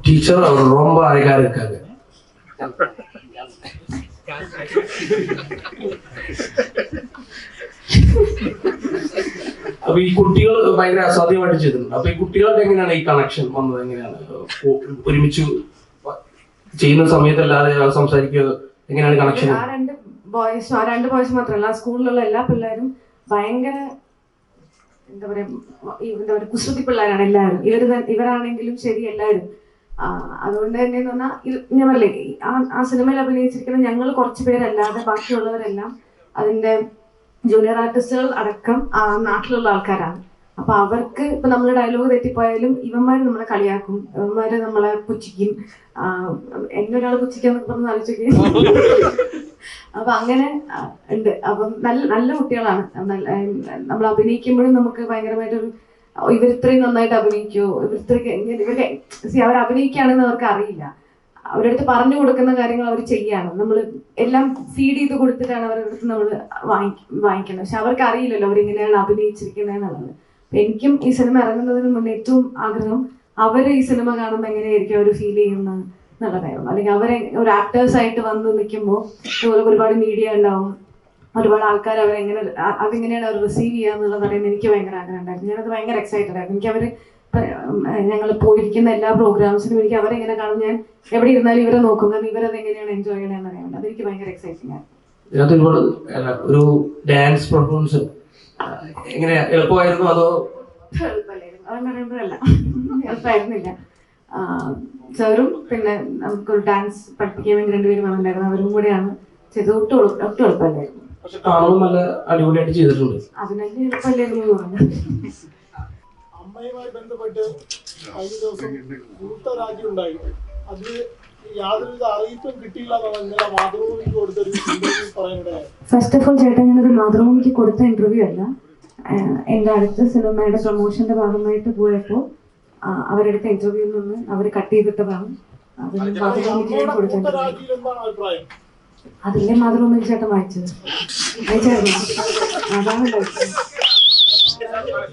Teacher அவர் ரொம்ப அழகா இருக்காங்க അപ്പൊ ഈ കുട്ടികൾ ഭയങ്കര അസാധ്യമായിട്ട് ചെയ്തിട്ടുണ്ട് അപ്പൊ ഈ കുട്ടികളുടെ എങ്ങനെയാണ് ഈ കണക്ഷൻ വന്നത് എങ്ങനെയാണ് ഒ- ഒരുമിച്ച് ചെയ്യുന്ന സമയത്തല്ലാതെ സംസാരിക്കുക എങ്ങനെയാണ് കണക്ഷൻ ആ രണ്ട് ബോയ്സ് ആ രണ്ട് ബോയ്സ് മാത്രമല്ല ആ സ്കൂളിലുള്ള എല്ലാ പിള്ളേരും ഭയങ്കര എന്താ പറയാ ഈ എന്താ പറയാ കുസൃതി പിള്ളേരാണ് എല്ലാവരും ഇവർ ഇവരാണെങ്കിലും ശരി എല്ലാവരും ആ, അതുകൊണ്ട് തന്നെ എന്ന് പറഞ്ഞാൽ ഞാൻ പറയില്ലേ ആ സിനിമയിൽ അഭിനയിച്ചിരിക്കുന്ന ഞങ്ങൾ കുറച്ച് പേരല്ലാതെ ബാക്കിയുള്ളവരെല്ലാം അതിന്റെ ജൂനിയർ ആർട്ടിസ്റ്റുകൾ അടക്കം ആ നാട്ടിലുള്ള ആൾക്കാരാണ്. അപ്പൊ അവർക്ക് ഇപ്പൊ നമ്മൾ ഡയലോഗ് തെറ്റിപ്പോയാലും ഇവന്മാര് നമ്മളെ കളിയാക്കും. ഇവന്മാര് നമ്മളെ പുച്ഛിക്കും. എന്നെ ഒരാൾ പുച്ഛിക്കാന്ന് പറഞ്ഞ് ആലോചിക്കും അപ്പൊ അങ്ങനെ ഉണ്ട്. അപ്പം നല്ല നല്ല കുട്ടികളാണ്. നമ്മൾ അഭിനയിക്കുമ്പോഴും നമുക്ക് ഭയങ്കരമായിട്ടൊരു ഇവർ ഇത്രയും നന്നായിട്ട് അഭിനയിക്കോ. ഇവർ ഇത്രയും ഇവരുടെ അവർ അഭിനയിക്കുകയാണെന്ന് അവർക്ക് അറിയില്ല. അവരുടെ അടുത്ത് പറഞ്ഞു കൊടുക്കുന്ന കാര്യങ്ങൾ അവർ ചെയ്യാണ് നമ്മൾ എല്ലാം ഫീഡ് ചെയ്ത് കൊടുത്തിട്ടാണ് അവരുടെ അടുത്ത് നമ്മൾ വാങ്ങിക്കുന്നത്. പക്ഷെ അവർക്ക് അറിയില്ലല്ലോ അവരിങ്ങനെയാണ് അഭിനയിച്ചിരിക്കുന്നത് എന്നുള്ളത്. അപ്പൊ എനിക്കും ഈ സിനിമ ഇറങ്ങുന്നതിന് മുന്നേ ഏറ്റവും ആഗ്രഹം അവർ ഈ സിനിമ കാണുമ്പോൾ എങ്ങനെയായിരിക്കും അവർ ഫീൽ ചെയ്യുന്നത് എന്നുള്ളതായിരുന്നു. അല്ലെങ്കിൽ അവരെ ഒരു ആക്ടേഴ്സ് ആയിട്ട് വന്ന് നിൽക്കുമ്പോൾ ഒരുപാട് മീഡിയ ഉണ്ടാവും. ഒരുപാട് ആൾക്കാർ അവരെങ്ങനെ അതെങ്ങനെയാണ് അവർ റിസീവ് ചെയ്യുക എന്നുള്ളത് അറിയാൻ എനിക്ക് ഭയങ്കര ആഗ്രഹം ഉണ്ടായിരുന്നു. ഞാനത് ഭയങ്കര എക്സൈറ്റഡ് ആയിരുന്നു. എനിക്ക് അവർ ഞങ്ങൾ പോയിരിക്കുന്ന എല്ലാ പ്രോഗ്രാംസിനും എനിക്ക് അവരെങ്ങനെ കാണും. ഞാൻ എവിടെ ഇരുന്നാലും ഇവരെ നോക്കും. കാരണം ഇവരത് എങ്ങനെയാണ് എൻജോയ് ചെയ്യണമെന്ന് അറിയാൻ അതെനിക്ക് ഭയങ്കര എക്സൈറ്റിംഗ് ഇതിനകത്ത് ഒരുപാട് ഒരു ഡാൻസ് പെർഫോമൻസ് എങ്ങനെ എളുപ്പമായിരുന്നു അതോ? എളുപ്പമായിരുന്നില്ല. സാറും പിന്നെ നമുക്കൊരു ഡാൻസ് പഠിപ്പിക്കാൻ വേണ്ടി രണ്ടുപേരും വന്നിട്ടുണ്ടായിരുന്നു. അവരും കൂടെയാണ് ചെയ്തത്. ഒട്ടും ഒട്ടും എളുപ്പമല്ലായിരുന്നു. പക്ഷെ കാണുമ്പോൾ നല്ല അടിപൊളിയായിട്ട് ചെയ്തിട്ടുണ്ട്. അതിനെല്ലാം എളുപ്പമല്ലായിരുന്നു അമ്മയുമായി ബന്ധപ്പെട്ട് കഴിഞ്ഞ ദിവസം കൂട്ടരാജ്യം ഉണ്ടായി. അത് യാതൊരുവിധ അറിയിപ്പും കിട്ടിയില്ല എന്നുള്ള മാതൃഭൂമിക്ക് കൊടുത്തൊരു ഇന്റർവ്യൂ പറയാനിടയായത് ഫസ്റ്റ് ഓഫ് ഓൾ ചേട്ടാ ഞാനത് മാതൃഭൂമിക്ക് കൊടുത്ത ഇന്റർവ്യൂ അല്ല. എന്റെ എന്റെ അടുത്ത സിനിമയുടെ പ്രൊമോഷന്റെ ഭാഗമായിട്ട് പോയപ്പോൾ അവരെടുത്ത ഇന്റർവ്യൂവിൽ നിന്ന് അവർ കട്ട് ചെയ്തിട്ടതാണ്. അതിന് മാതൃഭൂമിക്ക് ഞാൻ അമ്മയുടെ മാത്രം ഒന്നും ചേട്ടൻ വായിച്ചത്? അതാണ്